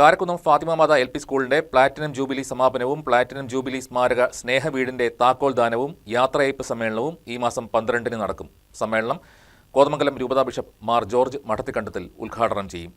Karakunnam Fatima Matha L P സ്കൂളിന്റെ platinum jubilee സമാപനവും platinum jubilee സ്മാരക സ്നേഹവീടിന്റെ താക്കോൽ ദാനവും യാത്രയയപ്പ് സമ്മേളനവും ഈ മാസം പന്ത്രണ്ടിന് നടക്കും. സമ്മേളനം കോതമംഗലം രൂപതാ ബിഷപ്പ് മാർ ജോർജ് മഠത്തിക്കണ്ടത്തിൽ ഉദ്ഘാടനം ചെയ്യും.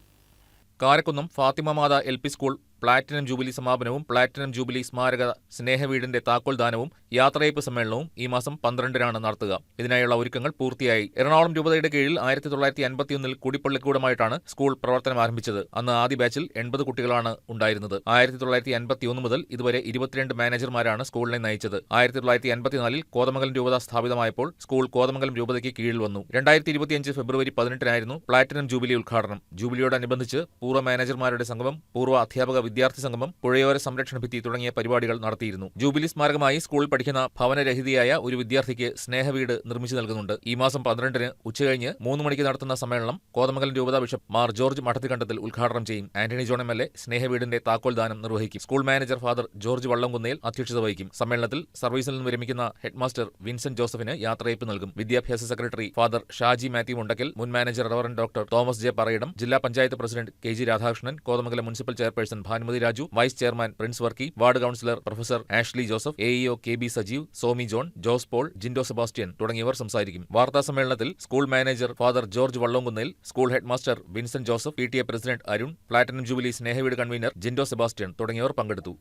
Karakunnam Fatima Matha L P school platinum jubilee സമാപനവും platinum jubilee സ്മാരക സ്നേഹവീടിന്റെ താക്കോൽദാനവും യാത്രയപ്പ് സമ്മേളനവും ഈ മാസം പന്ത്രണ്ടിനാണ് നടത്തുക. ഇതിനായുള്ള ഒരുക്കങ്ങൾ പൂർത്തിയായി. എറണാകുളം രൂപതയുടെ കീഴിൽ ആയിരത്തി തൊള്ളായിരത്തി അൻപത്തിയൊന്നിൽ കുടിപ്പള്ളിക്കൂടമായിട്ടാണ് സ്കൂൾ പ്രവർത്തനം ആരംഭിച്ചത്. അന്ന് ആദ്യ ബാച്ചിൽ എൺപത് കുട്ടികളാണ് ഉണ്ടായിരുന്നത്. ആയിരത്തി തൊള്ളായിരത്തി അൻപത്തിയൊന്ന് മുതൽ ഇതുവരെ ഇരുപത്തിരണ്ട് മാനേജർമാരാണ് സ്കൂളിനെ നയിച്ചത്. ആയിരത്തി തൊള്ളായിരത്തി അൻപത്തിനാലിൽ കോതമംഗലം രൂപത സ്ഥാപിതമായപ്പോൾ സ്കൂൾ കോതമംഗലം രൂപതയ്ക്ക് കീഴിൽ വന്നു. രണ്ടായിരത്തി ഇരുപത്തിയഞ്ച് ഫെബ്രുവരി പതിനെട്ടിനായിരുന്നു പ്ലാറ്റിനം ജൂബിലി ഉദ്ഘാടനം. ജൂബിലിയോടനുബന്ധിച്ച് പൂർവ മാനേജർമാരുടെ സംഗമം പൂർവ അധ്യാപക വിദ്യാർത്ഥി സംഗമം പുഴയോര സംരക്ഷണ ഭിത്തി തുടങ്ങിയ പരിപാടികൾ നടത്തിയിരുന്നു. ജൂബിലി സ്മാരകമായി സ്കൂളിൽ പഠിക്കുന്ന ഭവനരഹിതയായ ഒരു വിദ്യാർത്ഥിക്ക് സ്നേഹവീട് നിർമ്മിച്ചു നൽകുന്നുണ്ട്. ഈ മാസം പന്ത്രണ്ടിന് ഉച്ചകഴിഞ്ഞ് മൂന്ന് മണിക്ക് നടത്തുന്ന സമ്മേളനം കോതമംഗലം രൂപതാ ബിഷപ്പ് മാർ ജോർജ് മഠത്തിക്കണ്ടത്തിൽ ഉദ്ഘാടനം ചെയ്യും. Antony John M L A സ്നേഹവീടിന്റെ താക്കോൽ ദാനം നിർവഹിക്കും. School manager father George Vallamkunnel അധ്യക്ഷത വഹിക്കും. സമ്മേളനത്തിൽ സർവീസിൽ നിന്ന് വിരമിക്കുന്ന ഹെഡ്മാസ്റ്റർ വിൻസെന്റ് ജോസഫിന് യാത്രയപ്പ് നൽകും. വിദ്യാഭ്യാസ secretary father Shaji Mathew Mundakkal മുൻ manager reverend doctor Thomas J Parayidam ജില്ലാ panchayat president K G Radhakrishnan Kothamangalam municipal chairperson Bhanumathi Raju vice chairman Prince Varkey ward councillor professor Ashley Joseph A EO K B Sajeev Somi John Jose Paul Jindo Sebastian തുടങ്ങിയവർ സംസാരിക്കും. വാർത്താ സമ്മേളനത്തിൽ school manager father George Vallonkunnel school headmaster Vincent Joseph P T A president Arun platinum jubilee സ്നേഹവീട് convener Jinto Sebastian തുടങ്ങിയവർ പങ്കെടുത്തു.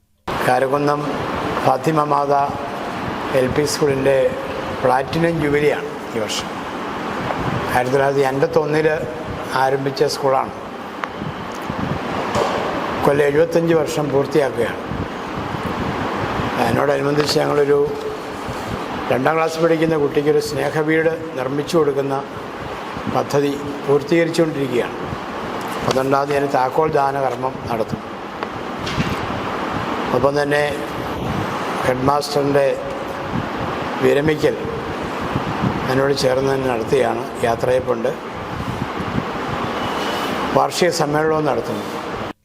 Karakunnam Fatima Matha L P സ്കൂളിന്റെ platinum ജൂബിലിയാണ് ഈ വർഷം. ആയിരത്തി തൊള്ളായിരത്തി എൺപത്തൊന്നിൽ ആരംഭിച്ച സ്കൂളാണ്. കൊല്ലം എഴുപത്തഞ്ച് വർഷം പൂർത്തിയാക്കുകയാണ്. അതിനോടനുബന്ധിച്ച് ഞങ്ങളൊരു രണ്ടാം ക്ലാസ് പഠിക്കുന്ന കുട്ടിക്കൊരു സ്നേഹവീട് നിർമ്മിച്ചു കൊടുക്കുന്ന പദ്ധതി പൂർത്തീകരിച്ചുകൊണ്ടിരിക്കുകയാണ്. പന്ത്രണ്ടാം തീയതി താക്കോൽ ദാനകർമ്മം നടത്തും. ഒപ്പം തന്നെ ഹെഡ് മാസ്റ്ററിന്റെ വിരമിക്കൽ അതിനോട് ചേർന്ന് തന്നെ നടത്തുകയാണ് യാത്രയപ്പുണ്ട് വാർഷിക സമ്മേളനവും നടത്തുന്നു